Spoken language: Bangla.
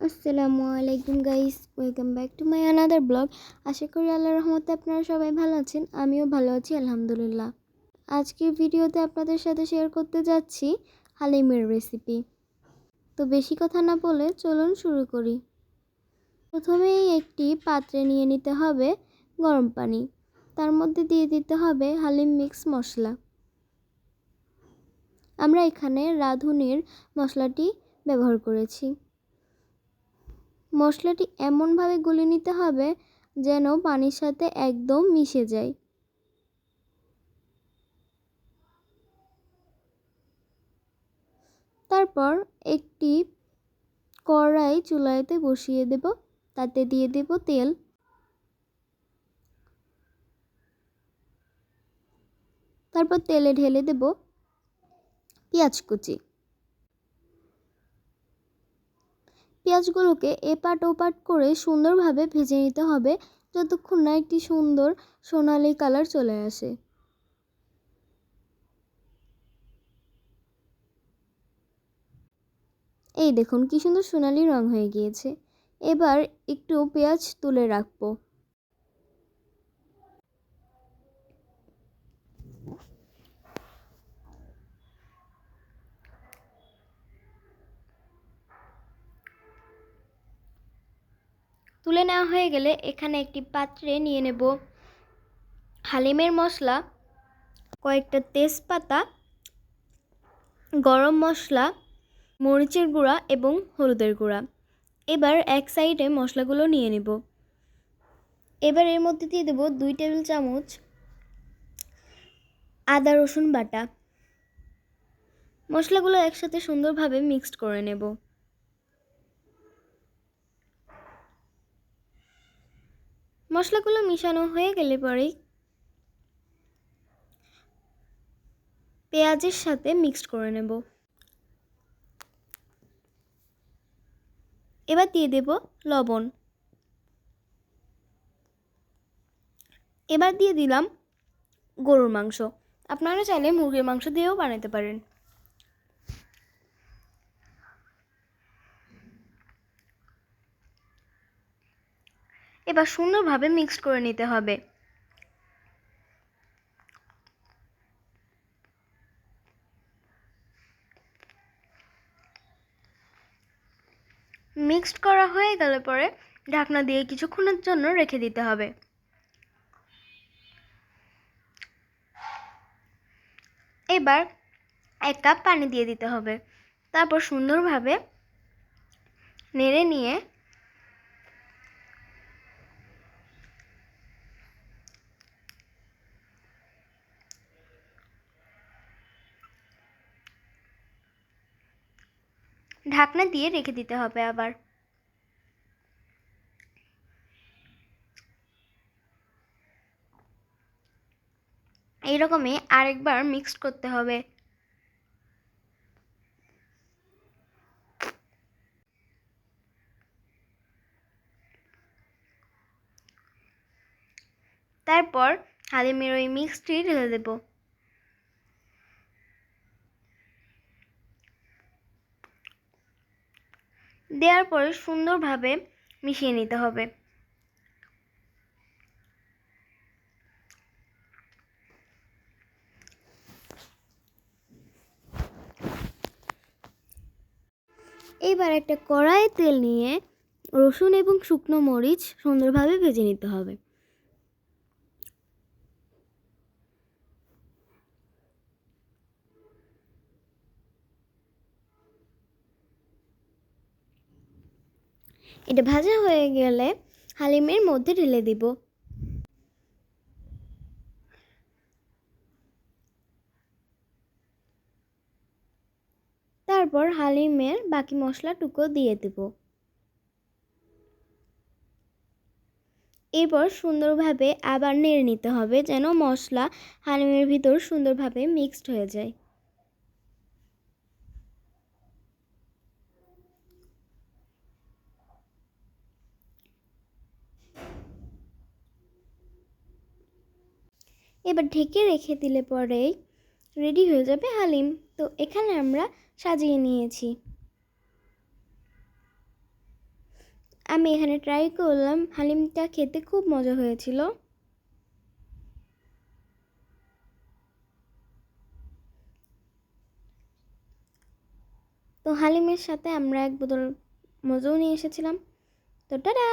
আসসালামু আলাইকুম guys welcome back to my another blog আশা করি আল্লাহ রহমতে আপনারা সবাই ভালো আছেন, আমিও ভালো আছি, আলহামদুলিল্লাহ। আজকের ভিডিওতে আপনাদের সাথে শেয়ার করতে যাচ্ছি হালিমের রেসিপি তো বেশি কথা না বলে চলুন শুরু করি। প্রথমেই একটি পাত্রে নিয়ে নিতে হবে গরম পানি। তার মধ্যে দিয়ে দিতে হবে হালিম মিক্স মশলা। আমরা এখানে রাঁধুনির মশলাটি ব্যবহার করেছি। মশলাটি এমনভাবে গুলে নিতে হবে যেন পানির সাথে একদম মিশে যায়। তারপর একটি কড়াই চুলাইতে বসিয়ে দেব, তাতে দিয়ে দেব তেল। তারপর তেলে ঢেলে দেব পেঁয়াজ কুচি। পেঁয়াজগুলোকে এপাট ওপাট করে সুন্দরভাবে ভেজে নিতে হবে যতক্ষণ না একটি সুন্দর সোনালি কালার চলে আসে। এই দেখুন, কি সুন্দর সোনালি রং হয়ে গিয়েছে। এবার একটু পেঁয়াজ তুলে রাখব। তুলে নেওয়া হয়ে গেলে এখানে একটি পাত্রে নিয়ে নেব হালিমের মশলা, কয়েকটা তেজপাতা, গরম মশলা, মরিচের গুঁড়া এবং হলুদের গুঁড়া। এবার এক সাইডে মশলাগুলো নিয়ে নেব। এবার এর মধ্যে দিয়ে দেব দুই টেবিল চামচ আদা, রসুন বাটা। মশলাগুলো একসাথে সুন্দরভাবে মিক্সড করে নেব। মশলাগুলো মিশানো হয়ে গেলে পরেই পেঁয়াজের সাথে মিক্সড করে নেব। এবার দিয়ে দেব লবণ। এবার দিয়ে দিলাম গরুর মাংস। আপনারা চাইলে মুরগির মাংস দিয়েও বানাতে পারেন। এবার সুন্দরভাবে মিক্সড করে নিতে হবে। মিক্সড করা হয়ে গেলে পরে ঢাকনা দিয়ে কিছুক্ষণের জন্য রেখে দিতে হবে। এবার এক কাপ পানি দিয়ে দিতে হবে। তারপর সুন্দরভাবে নেড়ে নিয়ে ঢাকনা দিয়ে রেখে দিতে হবে আবার। এইরকমই আরেকবার মিক্সড করতে হবে। তারপর হালিমের ওই মিক্সটি ঢেলে দেবো। দেওয়ার পরে সুন্দরভাবে মিশিয়ে নিতে হবে। এবার একটা কড়াইয়ে তেল নিয়ে রসুন এবং শুকনো মরিচ সুন্দরভাবে ভেজে নিতে হবে। এটা ভাজা হয়ে গেলে হালিমের মধ্যে ঢেলে দিব। তারপর হালিমের বাকি মশলাটুকু দিয়ে দেব। এরপর সুন্দরভাবে আবার নেড়ে নিতে হবে যেন মশলা হালিমের ভিতর সুন্দরভাবে মিক্সড হয়ে যায়। এবার ঢেকে রেখে দিলে পরেই রেডি হয়ে যাবে হালিম। তো এখানে আমরা সাজিয়ে নিয়েছি। আমি এখানে ট্রাই করলাম। হালিমটা খেতে খুব মজা হয়েছিল। তো হালিমের সাথে আমরা এক বোতল মজাও নিয়ে এসেছিলাম। তো টাটা!